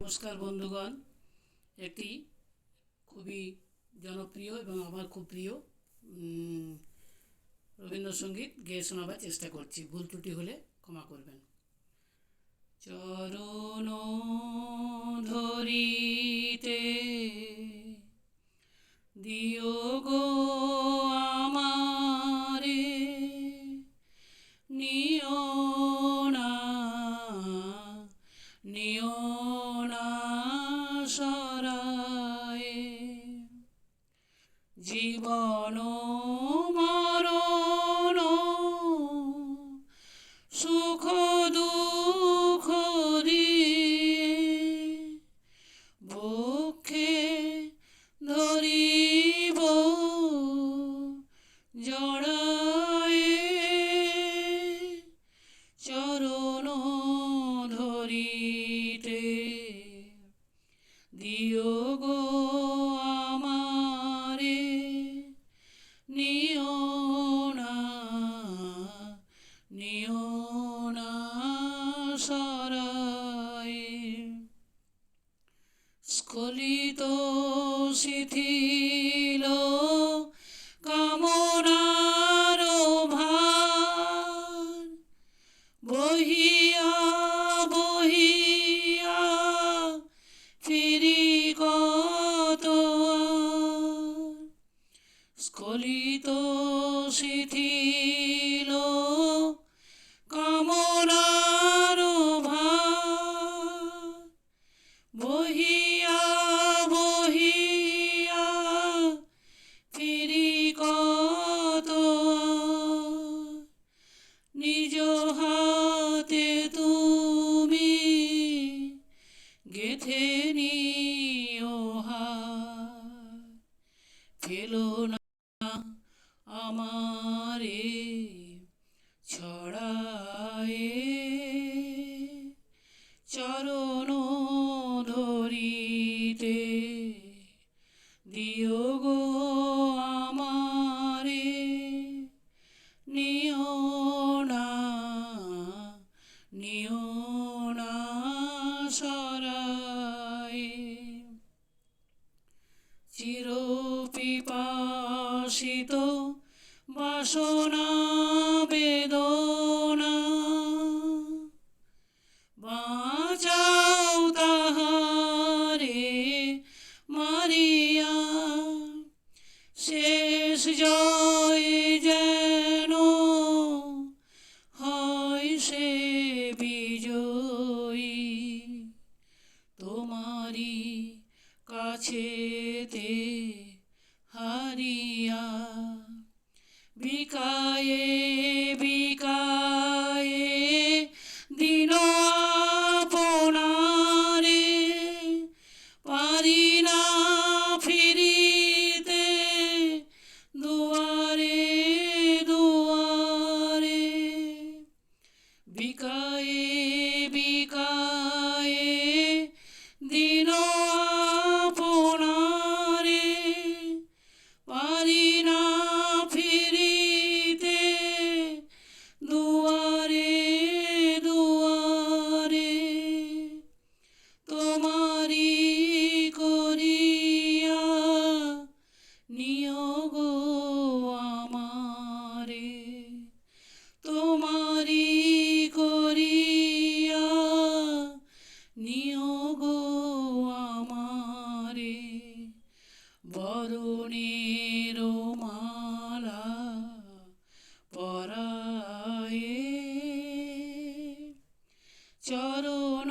নমস্কার বন্ধুগণ। একটি খুবই জনপ্রিয় এবং আমার খুব প্রিয় রবীন্দ্রসঙ্গীত। গেয়ে শোনাবার চেষ্টা করছি। ভুল ত্রুটি হলে ক্ষমা করবেন। চরণ ধরিতে দিও গো আমারে, নিও না শিথিল কামনার ভার। বহিয়া বহিয়া ফিরি কত। স্খলিত শিথিল গেথে নিও ফেলো না আমারে ছড়ায়ে চরণ ধরিতে দিও গো আমারে। নিও না নিও পিপাসিত বাসনা বেদনা। বাঁচাও তাহারে মারিয়া শেষ জয় যেন হয় সে speaker বরণের মালা পরায়ে চরণ